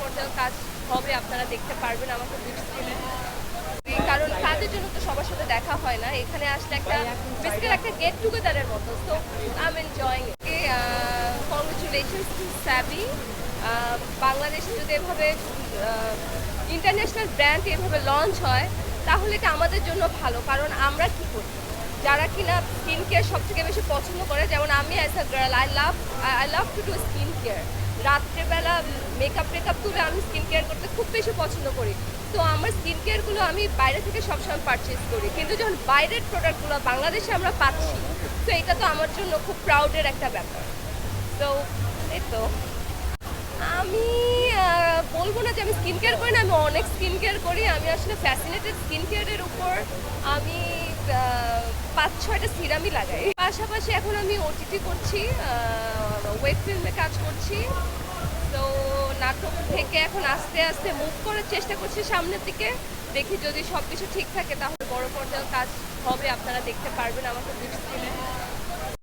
পর্যায়ের কাজ হবে, আপনারা দেখতে পারবেন, আমাকে বিগ স্ক্রিনে কারণ কাজের জন্য তো সবার সাথে দেখা হয় না। এখানে আসলে একটা বেসিক্যালি একটা গেট টুগেদারের মতো। তো I am enjoying congratulations to স্যাবি বাংলাদেশে যদি এভাবে ইন্টারন্যাশনাল ব্র্যান্ড এভাবে লঞ্চ হয়, তাহলে এটা আমাদের জন্য ভালো। কারণ আমরা কি করি? যারা কিনা স্কিন কেয়ার সব থেকে বেশি পছন্দ করে, যেমন আমি as a girl I love I love to do skin care রাত্রেবেলা মেকআপ টেকআপ তুলে আমি স্কিন কেয়ার করতে খুব বেশি পছন্দ করি। তো আমার স্কিন কেয়ারগুলো আমি বাইরে থেকে সবসময় পারচেস করি। কিন্তু যখন বাইরের প্রোডাক্টগুলো বাংলাদেশে আমরা পাচ্ছি, তো এটা তো আমার জন্য খুব প্রাউডের একটা ব্যাপার। তো এই তো। আমি বলব না যে আমি স্কিন কেয়ার করি না, আমি অনেক স্কিন কেয়ার করি। আমি আসলে ফ্যাসিনেটেড স্কিন কেয়ারের উপর আমি পাঁচ ছয়টা সিরামই লাগাই। পাশাপাশি এখন আমি ওটিটি করছি ওয়েব ফিল্মে কাজ করছি। তো নাটক থেকে এখন আস্তে আস্তে মুভ করার চেষ্টা করছি সামনের দিকে। দেখি যদি সব কিছু ঠিক থাকে, তাহলে বড় পর্যায়ের কাজ হবে, আপনারা দেখতে পারবেন আমাকে বিগ স্ক্রিনে